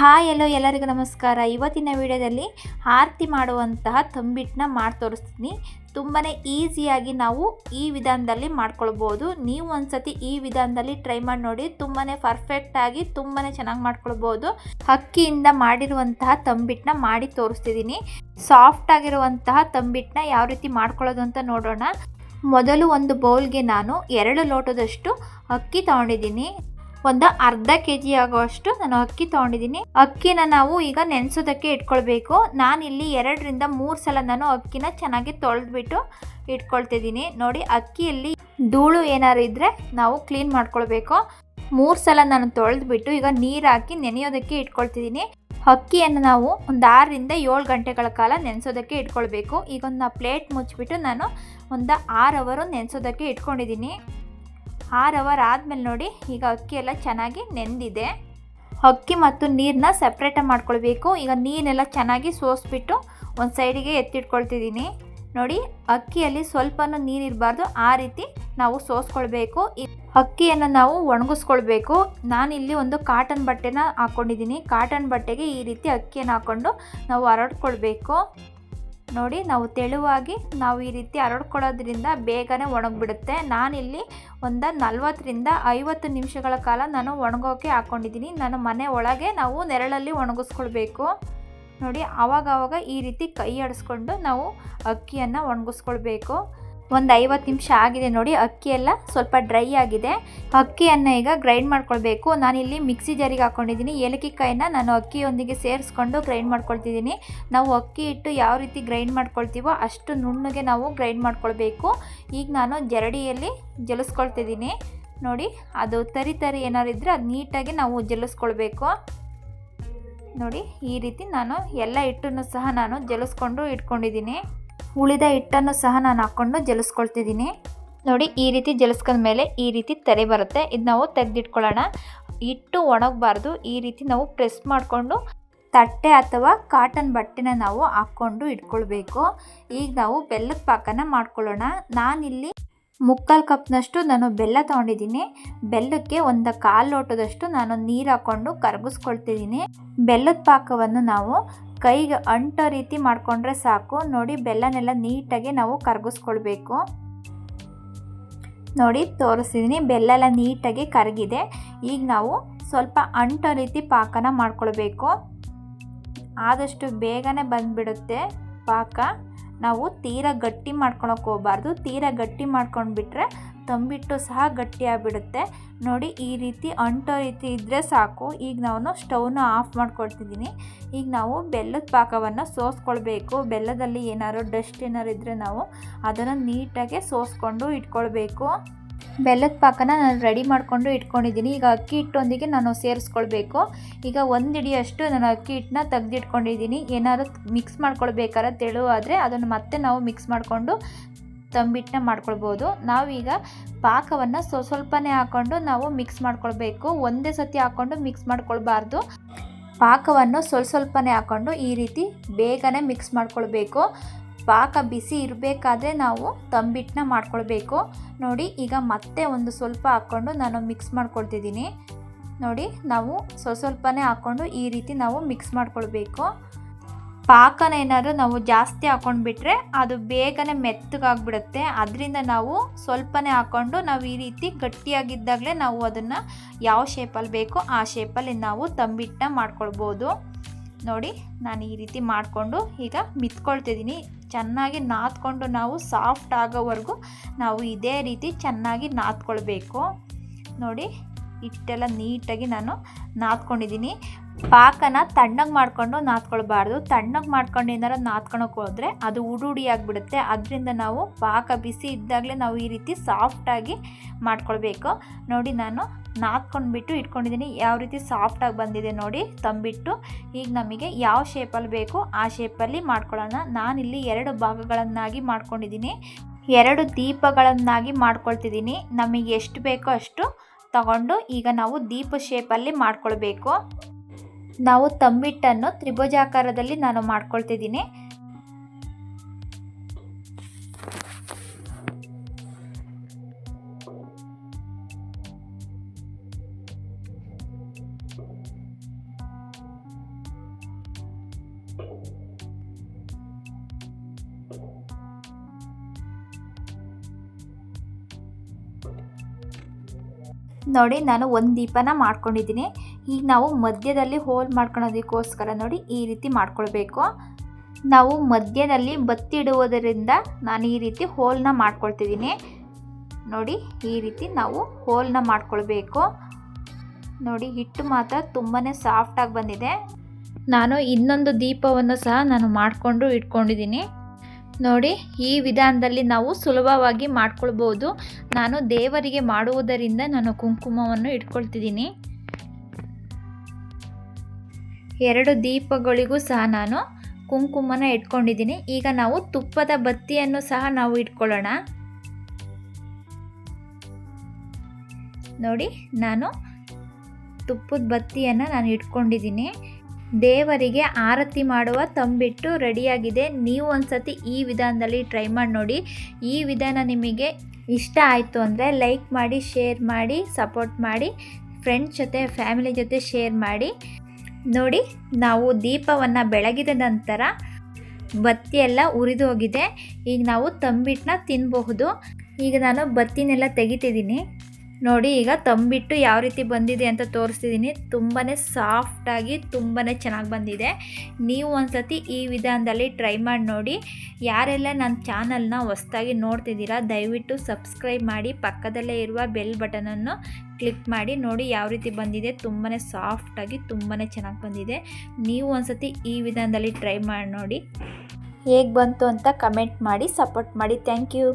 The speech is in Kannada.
ಹಾಯ್ ಎಲ್ಲೋ ಎಲ್ಲರಿಗೂ ನಮಸ್ಕಾರ. ಇವತ್ತಿನ ವಿಡಿಯೋದಲ್ಲಿ ಆರತಿ ಮಾಡುವಂತಹ ತಂಬಿಟ್ಟನ್ನ ಮಾಡಿ ತೋರಿಸ್ತೀನಿ. ತುಂಬಾ ಈಸಿಯಾಗಿ ನಾವು ಈ ವಿಧಾನದಲ್ಲಿ ಮಾಡ್ಕೊಳ್ಬೋದು. ನೀವು ಒಂದ್ಸತಿ ಈ ವಿಧಾನದಲ್ಲಿ ಟ್ರೈ ಮಾಡಿ ನೋಡಿ. ತುಂಬಾ ಪರ್ಫೆಕ್ಟಾಗಿ ತುಂಬಾ ಚೆನ್ನಾಗಿ ಮಾಡ್ಕೊಳ್ಬೋದು. ಅಕ್ಕಿಯಿಂದ ಮಾಡಿರುವಂತಹ ತಂಬಿಟ್ಟನ್ನ ಮಾಡಿ ತೋರಿಸ್ತಿದ್ದೀನಿ. ಸಾಫ್ಟ್ ಆಗಿರುವಂತಹ ತಂಬಿಟ್ಟನ್ನ ಯಾವ ರೀತಿ ಮಾಡ್ಕೊಳ್ಳೋದು ಅಂತ ನೋಡೋಣ. ಮೊದಲು ಒಂದು ಬೌಲ್ಗೆ ನಾನು ಎರಡು ಲೋಟದಷ್ಟು ಅಕ್ಕಿ ತಗೊಂಡಿದ್ದೀನಿ. ಒಂದು ಅರ್ಧ ಕೆ ಜಿ ಆಗುವಷ್ಟು ನಾನು ಅಕ್ಕಿ ತೊಗೊಂಡಿದ್ದೀನಿ. ಅಕ್ಕಿನ ನಾವು ಈಗ ನೆನೆಸೋದಕ್ಕೆ ಇಟ್ಕೊಳ್ಬೇಕು. ನಾನಿಲ್ಲಿ ಎರಡರಿಂದ ಮೂರು ಸಲ ನಾನು ಅಕ್ಕಿನ ಚೆನ್ನಾಗಿ ತೊಳೆದ್ಬಿಟ್ಟು ಇಟ್ಕೊಳ್ತಿದ್ದೀನಿ. ನೋಡಿ, ಅಕ್ಕಿಯಲ್ಲಿ ಧೂಳು ಏನಾದ್ರು ಇದ್ದರೆ ನಾವು ಕ್ಲೀನ್ ಮಾಡ್ಕೊಳ್ಬೇಕು. ಮೂರು ಸಲ ನಾನು ತೊಳೆದ್ಬಿಟ್ಟು ಈಗ ನೀರು ಹಾಕಿ ನೆನೆಯೋದಕ್ಕೆ ಇಟ್ಕೊಳ್ತಿದ್ದೀನಿ. ಅಕ್ಕಿಯನ್ನು ನಾವು ಒಂದು ಆರರಿಂದ ಏಳು ಗಂಟೆಗಳ ಕಾಲ ನೆನೆಸೋದಕ್ಕೆ ಇಟ್ಕೊಳ್ಬೇಕು. ಈಗ ಒಂದು ಪ್ಲೇಟ್ ಮುಚ್ಚಿಬಿಟ್ಟು ನಾನು ಒಂದು ಆರು ಅವರು ನೆನೆಸೋದಕ್ಕೆ ಇಟ್ಕೊಂಡಿದ್ದೀನಿ. ಆರು ಅವರ್ ಆದಮೇಲೆ ನೋಡಿ, ಈಗ ಅಕ್ಕಿ ಎಲ್ಲ ಚೆನ್ನಾಗಿ ನೆಂದಿದೆ. ಅಕ್ಕಿ ಮತ್ತು ನೀರನ್ನ ಸಪ್ರೇಟಾಗಿ ಮಾಡ್ಕೊಳ್ಬೇಕು. ಈಗ ನೀರೆಲ್ಲ ಚೆನ್ನಾಗಿ ಸೋಸ್ಬಿಟ್ಟು ಒಂದು ಸೈಡಿಗೆ ಎತ್ತಿಟ್ಕೊಳ್ತಿದ್ದೀನಿ. ನೋಡಿ, ಅಕ್ಕಿಯಲ್ಲಿ ಸ್ವಲ್ಪನೂ ನೀರಿರಬಾರ್ದು ಆ ರೀತಿ ನಾವು ಸೋಸ್ಕೊಳ್ಬೇಕು. ಅಕ್ಕಿಯನ್ನು ನಾವು ಒಣಗಿಸ್ಕೊಳ್ಬೇಕು. ನಾನಿಲ್ಲಿ ಒಂದು ಕಾಟನ್ ಬಟ್ಟೆನ ಹಾಕ್ಕೊಂಡಿದ್ದೀನಿ ಕಾಟನ್ ಬಟ್ಟೆಗೆ ಈ ರೀತಿ ಅಕ್ಕಿಯನ್ನು ಹಾಕ್ಕೊಂಡು ನಾವು ಹರಡ್ಕೊಳ್ಬೇಕು. ನೋಡಿ, ನಾವು ತೆಳುವಾಗಿ ನಾವು ಈ ರೀತಿ ಹರಡ್ಕೊಳ್ಳೋದ್ರಿಂದ ಬೇಗನೆ ಒಣಗಿಬಿಡುತ್ತೆ. ನಾನಿಲ್ಲಿ ಒಂದು ನಲ್ವತ್ತರಿಂದ ಐವತ್ತು ನಿಮಿಷಗಳ ಕಾಲ ನಾನು ಒಣಗೋಕೆ ಹಾಕ್ಕೊಂಡಿದ್ದೀನಿ ನನ್ನ ಮನೆ ಒಳಗೆ ನಾವು ನೆರಳಲ್ಲಿ ಒಣಗಿಸ್ಕೊಳ್ಬೇಕು. ನೋಡಿ ಆವಾಗವಾಗ ಈ ರೀತಿ ಕೈ ಆಡಿಸ್ಕೊಂಡು ನಾವು ಅಕ್ಕಿಯನ್ನು ಒಣಗಿಸ್ಕೊಳ್ಬೇಕು. ಒಂದು ಐವತ್ತು ನಿಮಿಷ ಆಗಿದೆ ನೋಡಿ, ಅಕ್ಕಿ ಎಲ್ಲ ಸ್ವಲ್ಪ ಡ್ರೈ ಆಗಿದೆ. ಅಕ್ಕಿಯನ್ನು ಈಗ ಗ್ರೈಂಡ್ ಮಾಡ್ಕೊಳ್ಬೇಕು. ನಾನಿಲ್ಲಿ ಮಿಕ್ಸಿ ಜಾರಿಗೆ ಹಾಕ್ಕೊಂಡಿದ್ದೀನಿ ಏಲಕ್ಕಿ ಕಾಯಿನ ನಾನು ಅಕ್ಕಿಯೊಂದಿಗೆ ಸೇರಿಸ್ಕೊಂಡು ಗ್ರೈಂಡ್ ಮಾಡ್ಕೊಳ್ತಿದ್ದೀನಿ. ನಾವು ಅಕ್ಕಿ ಇಟ್ಟು ಯಾವ ರೀತಿ ಗ್ರೈಂಡ್ ಮಾಡ್ಕೊಳ್ತೀವೋ ಅಷ್ಟು ನುಣ್ಣಗೆ ನಾವು ಗ್ರೈಂಡ್ ಮಾಡ್ಕೊಳ್ಬೇಕು. ಈಗ ನಾನು ಜರಡಿಯಲ್ಲಿ ಜಲಿಸ್ಕೊಳ್ತಿದ್ದೀನಿ. ನೋಡಿ, ಅದು ತರಿ ತರಿ ಏನಾದ್ರು ಇದ್ದರೆ ಅದು ನೀಟಾಗಿ ನಾವು ಜಲಿಸ್ಕೊಳ್ಬೇಕು. ನೋಡಿ, ಈ ರೀತಿ ನಾನು ಎಲ್ಲ ಹಿಟ್ಟನ್ನು ಸಹ ನಾನು ಜಲಿಸ್ಕೊಂಡು ಇಟ್ಕೊಂಡಿದ್ದೀನಿ. ಉಳಿದ ಹಿಟ್ಟನ್ನು ಸಹ ನಾನು ಹಾಕ್ಕೊಂಡು ಜಲಿಸ್ಕೊಳ್ತಿದ್ದೀನಿ. ನೋಡಿ, ಈ ರೀತಿ ಜಲಿಸ್ಕೊಂಡ ಮೇಲೆ ಈ ರೀತಿ ತೆರೆ ಬರುತ್ತೆ. ಇದು ನಾವು ತೆಗೆದಿಟ್ಕೊಳ್ಳೋಣ. ಹಿಟ್ಟು ಒಣಗಬಾರ್ದು. ಈ ರೀತಿ ನಾವು ಪ್ರೆಸ್ ಮಾಡಿಕೊಂಡು ತಟ್ಟೆ ಅಥವಾ ಕಾಟನ್ ಬಟ್ಟೆನ ನಾವು ಹಾಕ್ಕೊಂಡು ಇಟ್ಕೊಳ್ಬೇಕು. ಈಗ ನಾವು ಬೆಲ್ಲದ ಪಾಕನ ಮಾಡ್ಕೊಳ್ಳೋಣ. ನಾನಿಲ್ಲಿ ಮುಕ್ಕಾಲು ಕಪ್ನಷ್ಟು ನಾನು ಬೆಲ್ಲ ತೊಗೊಂಡಿದ್ದೀನಿ. ಬೆಲ್ಲಕ್ಕೆ ಒಂದು ಕಾಲು ಲೋಟದಷ್ಟು ನಾನು ನೀರು ಹಾಕ್ಕೊಂಡು ಕರಗಿಸ್ಕೊಳ್ತಿದ್ದೀನಿ. ಬೆಲ್ಲದ ಪಾಕವನ್ನು ನಾವು ಕೈಗೆ ಅಂಟೋ ರೀತಿ ಮಾಡಿಕೊಂಡ್ರೆ ಸಾಕು. ನೋಡಿ, ಬೆಲ್ಲನೆಲ್ಲ ನೀಟಾಗಿ ನಾವು ಕರಗಿಸ್ಕೊಳ್ಬೇಕು. ನೋಡಿ ತೋರಿಸಿದ್ದೀನಿ ಬೆಲ್ಲ ಎಲ್ಲ ನೀಟಾಗಿ ಕರಗಿದೆ. ಈಗ ನಾವು ಸ್ವಲ್ಪ ಅಂಟೋ ರೀತಿ ಪಾಕನ ಮಾಡ್ಕೊಳ್ಬೇಕು. ಆದಷ್ಟು ಬೇಗನೆ ಬಂದುಬಿಡುತ್ತೆ ಪಾಕ. ನಾವು ತೀರಾ ಗಟ್ಟಿ ಮಾಡ್ಕೊಳಕ್ಕೆ ಹೋಗಬಾರ್ದು. ತೀರಾ ಗಟ್ಟಿ ಮಾಡ್ಕೊಂಡ್ಬಿಟ್ರೆ ತಂಬಿಟ್ಟು ಸಹ ಗಟ್ಟಿಯಾಗಿಬಿಡುತ್ತೆ. ನೋಡಿ, ಈ ರೀತಿ ಅಂಟೋ ರೀತಿ ಇದ್ದರೆ ಸಾಕು. ಈಗ ನಾನು ಸ್ಟವ್ನ ಆಫ್ ಮಾಡ್ಕೊಳ್ತಿದ್ದೀನಿ. ಈಗ ನಾವು ಬೆಲ್ಲದ ಪಾಕವನ್ನು ಸೋಸ್ಕೊಳ್ಬೇಕು. ಬೆಲ್ಲದಲ್ಲಿ ಏನಾದ್ರು ಡಸ್ಟ್ ಏನಾರು ಇದ್ದರೆ ನಾವು ಅದನ್ನು ನೀಟಾಗಿ ಸೋಸ್ಕೊಂಡು ಇಟ್ಕೊಳ್ಬೇಕು. ಬೆಲ್ಲದ ಪಾಕನ ನಾನು ರೆಡಿ ಮಾಡಿಕೊಂಡು ಇಟ್ಕೊಂಡಿದ್ದೀನಿ. ಈಗ ಅಕ್ಕಿ ಹಿಟ್ಟೊಂದಿಗೆ ನಾನು ಸೇರಿಸ್ಕೊಳ್ಬೇಕು. ಈಗ ಒಂದು ಹಿಡಿಯಷ್ಟು ನಾನು ಅಕ್ಕಿ ಹಿಟ್ಟನ್ನ ತೆಗೆದಿಟ್ಕೊಂಡಿದ್ದೀನಿ. ಏನಾದರೂ ಮಿಕ್ಸ್ ಮಾಡ್ಕೊಳ್ಬೇಕಾದ್ರೆ ತೆಳು ಆದರೆ ಅದನ್ನು ಮತ್ತೆ ನಾವು ಮಿಕ್ಸ್ ಮಾಡಿಕೊಂಡು ತಂಬಿಟ್ಟನ್ನ ಮಾಡ್ಕೊಳ್ಬೋದು. ನಾವೀಗ ಪಾಕವನ್ನು ಸ್ವಲ್ಪ ಸ್ವಲ್ಪನೇ ಹಾಕ್ಕೊಂಡು ನಾವು ಮಿಕ್ಸ್ ಮಾಡ್ಕೊಳ್ಬೇಕು. ಒಂದೇ ಸತಿ ಹಾಕ್ಕೊಂಡು ಮಿಕ್ಸ್ ಮಾಡ್ಕೊಳ್ಬಾರ್ದು. ಪಾಕವನ್ನು ಸ್ವಲ್ಪ ಸ್ವಲ್ಪನೇ ಹಾಕ್ಕೊಂಡು ಈ ರೀತಿ ಬೇಗನೆ ಮಿಕ್ಸ್ ಮಾಡ್ಕೊಳ್ಬೇಕು. ಪಾಕ ಬಿಸಿ ಇರಬೇಕಾದ್ರೆ ನಾವು ತಂಬಿಟ್ಟನ್ನ ಮಾಡ್ಕೊಳ್ಬೇಕು. ನೋಡಿ, ಈಗ ಮತ್ತೆ ಒಂದು ಸ್ವಲ್ಪ ಹಾಕ್ಕೊಂಡು ನಾನು ಮಿಕ್ಸ್ ಮಾಡ್ಕೊಳ್ತಿದ್ದೀನಿ. ನೋಡಿ, ನಾವು ಸ್ವಲ್ಪ ಸ್ವಲ್ಪನೇ ಹಾಕ್ಕೊಂಡು ಈ ರೀತಿ ನಾವು ಮಿಕ್ಸ್ ಮಾಡ್ಕೊಳ್ಬೇಕು. ಪಾಕನ ಏನಾದರೂ ನಾವು ಜಾಸ್ತಿ ಹಾಕೊಂಡ್ಬಿಟ್ರೆ ಅದು ಬೇಗನೆ ಮೆತ್ತಗಾಗ್ಬಿಡುತ್ತೆ. ಅದರಿಂದ ನಾವು ಸ್ವಲ್ಪನೇ ಹಾಕ್ಕೊಂಡು ನಾವು ಈ ರೀತಿ ಗಟ್ಟಿಯಾಗಿದ್ದಾಗಲೇ ನಾವು ಅದನ್ನು ಯಾವ ಶೇಪಲ್ಲಿ ಬೇಕೋ ಆ ಶೇಪಲ್ಲಿ ನಾವು ತಂಬಿಟ್ಟನ್ನ ಮಾಡ್ಕೊಳ್ಬೋದು. ನೋಡಿ, ನಾನು ಈ ರೀತಿ ಮಾಡಿಕೊಂಡು ಈಗ ಮಿತ್ಕೊಳ್ತಿದ್ದೀನಿ. ಚೆನ್ನಾಗಿ ನಾದ್ಕೊಂಡು ನಾವು ಸಾಫ್ಟ್ ಆಗೋವರೆಗೂ ನಾವು ಇದೇ ರೀತಿ ಚೆನ್ನಾಗಿ ನಾದ್ಕೊಳ್ಬೇಕು. ನೋಡಿ, ಹಿಟ್ಟೆಲ್ಲ ನೀಟಾಗಿ ನಾನು ನಾದ್ಕೊಂಡಿದ್ದೀನಿ. ಪಾಕನ ತಣ್ಣಗೆ ಮಾಡಿಕೊಂಡು ನಾದ್ಕೊಳ್ಬಾರ್ದು. ತಣ್ಣಗೆ ಮಾಡ್ಕೊಂಡು ಏನಾರು ನಾದ್ಕೊಳಕ್ಕೆ ಹೋದರೆ ಅದು ಉಡು ಉಡಿ ಆಗಿಬಿಡುತ್ತೆ ಅದರಿಂದ ನಾವು ಪಾಕ ಬಿಸಿ ಇದ್ದಾಗಲೇ ನಾವು ಈ ರೀತಿ ಸಾಫ್ಟಾಗಿ ಮಾಡ್ಕೊಳ್ಬೇಕು. ನೋಡಿ ನಾನು ನಾದ್ಕೊಂಡ್ಬಿಟ್ಟು ಇಟ್ಕೊಂಡಿದ್ದೀನಿ. ಯಾವ ರೀತಿ ಸಾಫ್ಟಾಗಿ ಬಂದಿದೆ ನೋಡಿ ತಂಬಿಟ್ಟು. ಈಗ ನಮಗೆ ಯಾವ ಶೇಪಲ್ಲಿ ಬೇಕು ಆ ಶೇಪಲ್ಲಿ ಮಾಡ್ಕೊಳ್ಳೋಣ. ನಾನಿಲ್ಲಿ ಎರಡು ಭಾಗಗಳನ್ನಾಗಿ ಮಾಡ್ಕೊಂಡಿದ್ದೀನಿ. ಎರಡು ದೀಪಗಳನ್ನಾಗಿ ಮಾಡ್ಕೊಳ್ತಿದ್ದೀನಿ. ನಮಗೆ ಎಷ್ಟು ಬೇಕೋ ಅಷ್ಟು ತಗೊಂಡು ಈಗ ನಾವು ದೀಪ ಶೇಪಲ್ಲಿ ಮಾಡ್ಕೊಳ್ಬೇಕು. ನಾವು ತಮ್ಮಿಟ್ಟನ್ನು ತ್ರಿಭುಜಾಕಾರದಲ್ಲಿ ನಾನು ಮಾಡ್ಕೊಳ್ತಿದ್ದೀನಿ. ನೋಡಿ ನಾನು ಒಂದು ದೀಪನ ಮಾಡ್ಕೊಂಡಿದ್ದೀನಿ. ಈಗ ನಾವು ಮಧ್ಯದಲ್ಲಿ ಹೋಲ್ ಮಾಡ್ಕೊಳೋದಕ್ಕೋಸ್ಕರ ನೋಡಿ ಈ ರೀತಿ ಮಾಡ್ಕೊಳ್ಬೇಕು. ನಾವು ಮಧ್ಯದಲ್ಲಿ ಬತ್ತಿ ಇಡುವುದರಿಂದ ನಾನು ಈ ರೀತಿ ಹೋಲ್ನ ಮಾಡ್ಕೊಳ್ತಿದ್ದೀನಿ. ನೋಡಿ, ಈ ರೀತಿ ನಾವು ಹೋಲ್ನ ಮಾಡ್ಕೊಳ್ಬೇಕು. ನೋಡಿ, ಹಿಟ್ಟು ಮಾತ್ರ ತುಂಬಾ ಸಾಫ್ಟಾಗಿ ಬಂದಿದೆ. ನಾನು ಇನ್ನೊಂದು ದೀಪವನ್ನು ಸಹ ನಾನು ಮಾಡಿಕೊಂಡು ಇಟ್ಕೊಂಡಿದ್ದೀನಿ. ನೋಡಿ, ಈ ವಿಧಾನದಲ್ಲಿ ನಾವು ಸುಲಭವಾಗಿ ಮಾಡ್ಕೊಳ್ಬೋದು. ನಾನು ದೇವರಿಗೆ ಮಾಡುವುದರಿಂದ ನಾನು ಕುಂಕುಮವನ್ನು ಇಟ್ಕೊಳ್ತಿದ್ದೀನಿ. ಎರಡು ದೀಪಗಳಿಗೂ ಸಹ ನಾನು ಕುಂಕುಮನ ಇಟ್ಕೊಂಡಿದ್ದೀನಿ. ಈಗ ನಾವು ತುಪ್ಪದ ಬತ್ತಿಯನ್ನು ಸಹ ನಾವು ಇಟ್ಕೊಳ್ಳೋಣ. ನೋಡಿ, ನಾನು ತುಪ್ಪದ ಬತ್ತಿಯನ್ನು ನಾನು ಇಟ್ಕೊಂಡಿದ್ದೀನಿ. ದೇವರಿಗೆ ಆರತಿ ಮಾಡುವ ತಂಬಿಟ್ಟು ರೆಡಿಯಾಗಿದೆ. ನೀವು ಒಂದ್ಸತಿ ಈ ವಿಧಾನದಲ್ಲಿ ಟ್ರೈ ಮಾಡಿ ನೋಡಿ. ಈ ವಿಧಾನ ನಿಮಗೆ ಇಷ್ಟ ಆಯಿತು ಅಂದರೆ ಲೈಕ್ ಮಾಡಿ, ಶೇರ್ ಮಾಡಿ, ಸಪೋರ್ಟ್ ಮಾಡಿ, ಫ್ರೆಂಡ್ಸ್ ಜೊತೆ, ಫ್ಯಾಮಿಲಿ ಜೊತೆ ಶೇರ್ ಮಾಡಿ. ನೋಡಿ, ನಾವು ದೀಪವನ್ನು ಬೆಳಗಿದ ನಂತರ ಬತ್ತಿ ಎಲ್ಲ ಉರಿದು ಹೋಗಿದೆ. ಈಗ ನಾವು ತಂಬಿಟ್ಟನ್ನ ತಿನ್ನಬಹುದು ಈಗ ನಾನು ಬತ್ತಿನೆಲ್ಲ ತೆಗಿತಿದ್ದೀನಿ. ನೋಡಿ, ಈಗ ತಂಬಿಟ್ಟು ಯಾವ ರೀತಿ ಬಂದಿದೆ ಅಂತ ತೋರಿಸ್ತಿದ್ದೀನಿ. ತುಂಬಾ ಸಾಫ್ಟಾಗಿ ತುಂಬಾ ಚೆನ್ನಾಗಿ ಬಂದಿದೆ. ನೀವು ಒಂದ್ಸತಿ ಈ ವಿಧಾನದಲ್ಲಿ ಟ್ರೈ ಮಾಡಿ ನೋಡಿ. ಯಾರೆಲ್ಲ ನನ್ನ ಚಾನಲ್ನ ಹೊಸ್ದಾಗಿ ನೋಡ್ತಿದ್ದೀರಾ, ದಯವಿಟ್ಟು ಸಬ್ಸ್ಕ್ರೈಬ್ ಮಾಡಿ, ಪಕ್ಕದಲ್ಲೇ ಇರುವ ಬೆಲ್ ಬಟನನ್ನು ಕ್ಲಿಕ್ ಮಾಡಿ ನೋಡಿ ಯಾವ ರೀತಿ ಬಂದಿದೆ. ತುಂಬಾ ಸಾಫ್ಟಾಗಿ ತುಂಬಾ ಚೆನ್ನಾಗಿ ಬಂದಿದೆ. ನೀವು ಒಂದ್ಸತಿ ಈ ವಿಧಾನದಲ್ಲಿ ಟ್ರೈ ಮಾಡಿ ನೋಡಿ. ಹೇಗೆ ಬಂತು ಅಂತ ಕಮೆಂಟ್ ಮಾಡಿ ಸಪೋರ್ಟ್ ಮಾಡಿ. Thank you